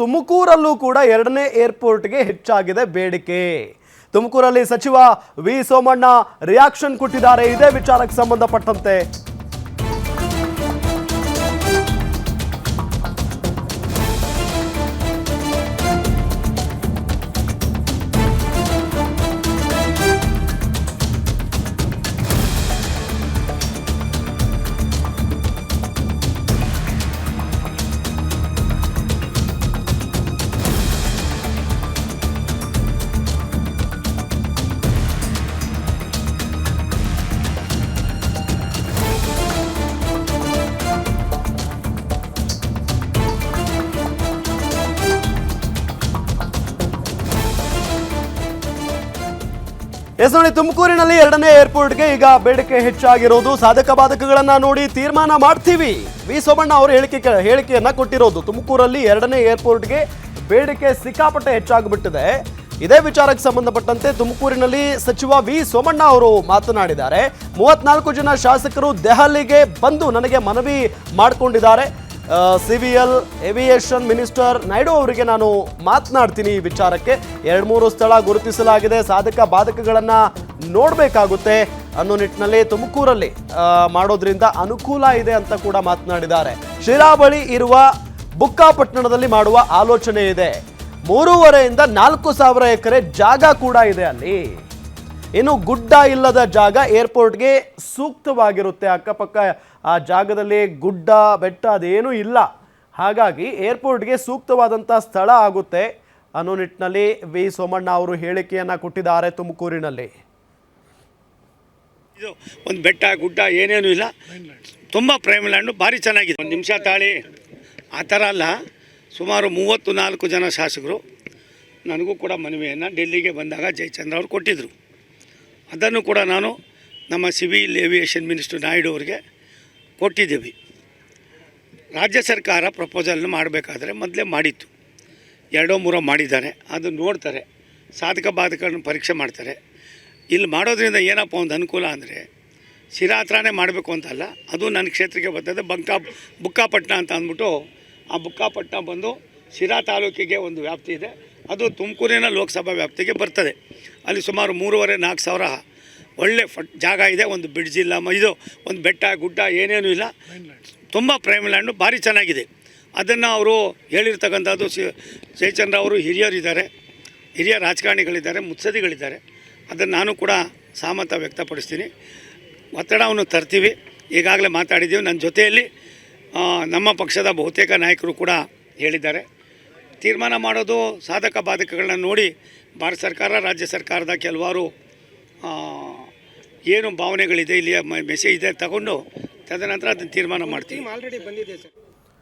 ತುಮಕೂರಲ್ಲೂ ಕೂಡ ಎರಡನೇ ಏರ್ಪೋರ್ಟ್ಗೆ ಹೆಚ್ಚಾಗಿದೆ ಬೇಡಿಕೆ. ತುಮಕೂರಲ್ಲಿ ಸಚಿವ ವಿ ಸೋಮಣ್ಣ ರಿಯಾಕ್ಷನ್ ಕೊಟ್ಟಿದ್ದಾರೆ. ಇದೇ ವಿಚಾರಕ್ಕೆ ಸಂಬಂಧಪಟ್ಟಂತೆ ಎಸ್ ನೋಡಿ ತುಮಕೂರಿನಲ್ಲಿ ಎರಡನೇ ಏರ್ಪೋರ್ಟ್ಗೆ ಈಗ ಬೇಡಿಕೆ ಹೆಚ್ಚಾಗಿರೋದು. ಸಾಧಕ ಬಾಧಕಗಳನ್ನ ನೋಡಿ ತೀರ್ಮಾನ ಮಾಡ್ತೀವಿ. ವಿ. ಸೋಮಣ್ಣ ಅವರು ಹೇಳಿಕೆ ಹೇಳಿಕೆಯನ್ನ ಕೊಟ್ಟಿರೋದು. ತುಮಕೂರಲ್ಲಿ ಎರಡನೇ ಏರ್ಪೋರ್ಟ್ಗೆ ಬೇಡಿಕೆ ಸಿಕ್ಕಾಪಟ್ಟೆ ಹೆಚ್ಚಾಗ್ಬಿಟ್ಟಿದೆ. ಇದೇ ವಿಚಾರಕ್ಕೆ ಸಂಬಂಧಪಟ್ಟಂತೆ ತುಮಕೂರಿನಲ್ಲಿ ಸಚಿವ ವಿ. ಸೋಮಣ್ಣ ಅವರು ಮಾತನಾಡಿದ್ದಾರೆ. ಮೂವತ್ನಾಲ್ಕು ಜನ ಶಾಸಕರು ದೆಹಲಿಗೆ ಬಂದು ನನಗೆ ಮನವಿ ಮಾಡಿಕೊಂಡಿದ್ದಾರೆ. ಸಿವಿಎಲ್ ಏವಿಯೇಷನ್ ಮಿನಿಸ್ಟರ್ ನಾಯ್ಡು ಅವರಿಗೆ ನಾನು ಮಾತನಾಡ್ತೀನಿ ಈ ವಿಚಾರಕ್ಕೆ. ಎರಡು ಮೂರು ಸ್ಥಳ ಗುರುತಿಸಲಾಗಿದೆ. ಸಾಧಕ ಬಾಧಕಗಳನ್ನು ನೋಡಬೇಕಾಗುತ್ತೆ. ಅನ್ನೋ ನಿಟ್ಟಿನಲ್ಲಿ ತುಮಕೂರಲ್ಲಿ ಮಾಡೋದ್ರಿಂದ ಅನುಕೂಲ ಇದೆ ಅಂತ ಕೂಡ ಮಾತನಾಡಿದ್ದಾರೆ. ಶಿರಾ ಬಳಿ ಇರುವ ಬುಕ್ಕಾಪಟ್ಟಣದಲ್ಲಿ ಮಾಡುವ ಆಲೋಚನೆ ಇದೆ. ಮೂರುವರೆಯಿಂದ ನಾಲ್ಕು ಸಾವಿರ ಎಕರೆ ಜಾಗ ಕೂಡ ಇದೆ ಅಲ್ಲಿ. ಇನ್ನು ಗುಡ್ಡ ಇಲ್ಲದ ಜಾಗ ಏರ್ಪೋರ್ಟ್ಗೆ ಸೂಕ್ತವಾಗಿರುತ್ತೆ. ಅಕ್ಕಪಕ್ಕ ಆ ಜಾಗದಲ್ಲಿ ಗುಡ್ಡ, ಬೆಟ್ಟ ಅದೇನೂ ಇಲ್ಲ. ಹಾಗಾಗಿ ಏರ್ಪೋರ್ಟ್ಗೆ ಸೂಕ್ತವಾದಂಥ ಸ್ಥಳ ಆಗುತ್ತೆ. ಅನ್ನೋ ನಿಟ್ಟಿನಲ್ಲಿ ವಿ. ಸೋಮಣ್ಣ ಅವರು ಹೇಳಿಕೆಯನ್ನು ಕೊಟ್ಟಿದ್ದಾರೆ ತುಮಕೂರಿನಲ್ಲಿ. ಇದು ಒಂದು ಬೆಟ್ಟ, ಗುಡ್ಡ ಏನೇನು ಇಲ್ಲ. ತುಂಬ ಪ್ರೈಮ್ ಲ್ಯಾಂಡು ಭಾರಿ ಚೆನ್ನಾಗಿದೆ. ಒಂದು ನಿಮಿಷ ತಾಳಿ. ಆ ಥರ ಅಲ್ಲ. ಸುಮಾರು ಮೂವತ್ತು ನಾಲ್ಕು ಜನ ಶಾಸಕರು. ನನಗೂ ಕೂಡ ಮನವಿಯನ್ನು ಡೆಲ್ಲಿಗೆ ಬಂದಾಗ ಜಯಚಂದ್ರ ಅವರು ಕೊಟ್ಟಿದ್ದರು ಅದನ್ನು ಕೂಡ ನಾನು ನಮ್ಮ ಸಿವಿಲ್ ಏವಿಯೇಷನ್ ಮಿನಿಸ್ಟರ್ ನಾಯ್ಡು ಅವರಿಗೆ ಕೊಟ್ಟಿದ್ದೀವಿ. ರಾಜ್ಯ ಸರ್ಕಾರ ಪ್ರಪೋಸಲ್ನ ಮಾಡಬೇಕಾದ್ರೆ ಮೊದಲೇ ಮಾಡಿತ್ತು. ಎರಡೋ ಮೂರೋ ಮಾಡಿದ್ದಾರೆ. ಅದು ನೋಡ್ತಾರೆ. ಸಾಧಕ ಬಾಧಕಗಳನ್ನ ಪರೀಕ್ಷೆ ಮಾಡ್ತಾರೆ. ಇಲ್ಲಿ ಮಾಡೋದ್ರಿಂದ ಏನಪ್ಪ ಒಂದು ಅನುಕೂಲ ಅಂದರೆ ಶಿರಾತ್ರನೇ ಮಾಡಬೇಕು ಅಂತಲ್ಲ, ಅದು ನನ್ನ ಕ್ಷೇತ್ರಕ್ಕೆ ಬರ್ತದೆ. ಬಂಕಾ ಬುಕ್ಕಾಪಟ್ಟಣ ಅಂತ ಅಂದ್ಬಿಟ್ಟು ಆ ಬುಕ್ಕಾಪಟ್ಟಣ ಬಂದು ಶಿರಾ ತಾಲೂಕಿಗೆ ಒಂದು ವ್ಯಾಪ್ತಿ ಇದೆ. ಅದು ತುಮಕೂರಿನ ಲೋಕಸಭಾ ವ್ಯಾಪ್ತಿಗೆ ಬರ್ತದೆ. ಅಲ್ಲಿ ಸುಮಾರು ಮೂರುವರೆ, ನಾಲ್ಕು ಸಾವಿರ ಒಳ್ಳೆ ಫಟ್, ಜಾಗ ಇದೆ. ಒಂದು ಬ್ರಿಡ್ಜ್ ಇಲ್ಲ ಇದು ಒಂದು ಬೆಟ್ಟ, ಗುಡ್ಡ, ಏನೇನೂ ಇಲ್ಲ. ತುಂಬ ಪ್ರೈಮ್ ಲ್ಯಾಂಡು ಭಾರಿ ಚೆನ್ನಾಗಿದೆ. ಅದನ್ನು ಅವರು ಹೇಳಿರ್ತಕ್ಕಂಥದ್ದು ಜಯಚಂದ್ರ ಅವರು ಹಿರಿಯರಿದ್ದಾರೆ. ಹಿರಿಯ ರಾಜಕಾರಣಿಗಳಿದ್ದಾರೆ ಮುತ್ಸದಿಗಳಿದ್ದಾರೆ ಅದನ್ನು ನಾನು ಕೂಡ ಸಹಮತ ವ್ಯಕ್ತಪಡಿಸ್ತೀನಿ. ಒತ್ತಡವನ್ನು ತರ್ತೀವಿ. ಈಗಾಗಲೇ ಮಾತಾಡಿದ್ದೀವಿ. ನನ್ನ ಜೊತೆಯಲ್ಲಿ ನಮ್ಮ ಪಕ್ಷದ ಬಹುತೇಕ ನಾಯಕರು ಕೂಡ ಹೇಳಿದ್ದಾರೆ. ತೀರ್ಮಾನ ಮಾಡೋದು ಸಾಧಕ ಬಾಧಕಗಳನ್ನ ನೋಡಿ ಭಾರತ ಸರ್ಕಾರ, ರಾಜ್ಯ ಸರ್ಕಾರದ ಕೆಲವಾರು ಏನು ಭಾವನೆಗಳಿದೆ ಇಲ್ಲಿ ಮೆಸೇಜ್ ಇದೆ, ತಗೊಂಡು ತದನಂತರ ಅದನ್ನು ತೀರ್ಮಾನ ಮಾಡ್ತೀವಿ. ಆಲ್ರೆಡಿ ಬಂದಿದೆ ಸರ್.